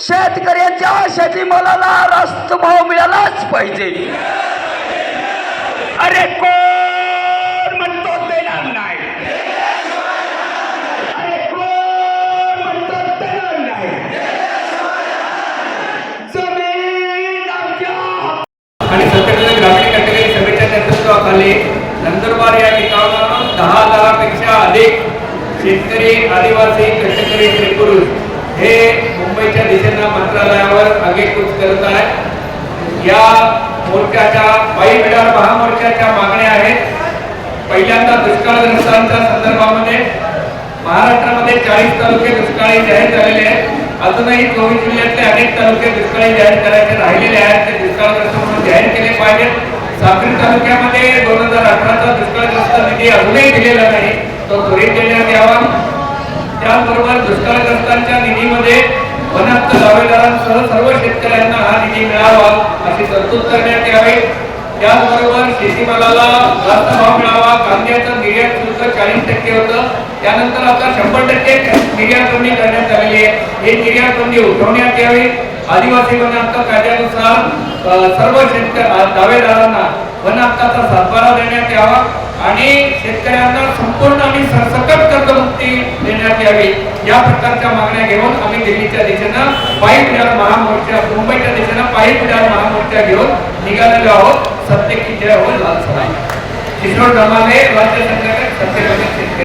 शेतकऱ्यांच्या शेतीमालाला रास्त भाव मिळालाच पाहिजे. अरे कोण म्हणतो देणार नाही. अरे कोण म्हणतो देणार नाही. जमीन आमच्या आणि संघटना ग्रामीण कटकरी सभेच्या नेतृत्वाखाली नंदुरबार या ठिकाणाहून दहा लाखापेक्षा अधिक शेतकरी आदिवासी कष्टकरी स्त्रीपुरुष हे मुंबईच्या दिशेनं मंत्रालयावर आगेकूच करत आहे या मोर्चाच्या बाई विडार महामोर्चाच्या मागण्या आहेत. पहिल्यांदा दुष्काळग्रस्तांच्या संदर्भामध्ये महाराष्ट्रामध्ये चाळीस तालुके दुष्काळी जाहीर झालेले आहेत. अजूनही चोवीस जिल्ह्यातले अनेक तालुके दुष्काळी जाहीर करायचे राहिलेले आहेत. ते दुष्काळग्रस्त म्हणून जाहीर केले पाहिजेत. साक्री तालुक्यामध्ये दोन हजार अठराचा दुष्काळग्रस्त निधी अजूनही दिलेला नाही. तो त्वरित देण्यात यावा. त्याचबरोबर दुष्काळग्रस्तांच्या निधीमध्ये वनहक्क दावेदारांसह सर्व शेतकऱ्यांना हा निधी मिळावा अशी तरतूद करण्यात यावी. त्याचबरोबर शेतीमालाला जास्त भाव मिळावा. कांद्याचं निर्यात शुल्क चाळीस टक्के होतं. त्यानंतर आता शंभर टक्के निर्यात बंदी करण्यात आलेली आहे. हे निर्यात बंदी उठवण्यात यावी. आदिवासी वन हक्क कायद्यानुसार सर्व शेतकरी दावेदारांना वन हक्काचा सातबारा देण्यात यावा आणि शेतकऱ्यांना संपूर्ण आणि सरसकट देण्यात यावी. या प्रकारच्या मागण्या घेऊन आम्ही दिल्लीच्या दिशेनं पायी विधान महामोर्चा मुंबईच्या दिशेनं पायी विधान महामोर्चा घेऊन निघालेलो आहोत. सत्य की जय हो लाल सभा किशोर धमाले राज्य संघटक सत्य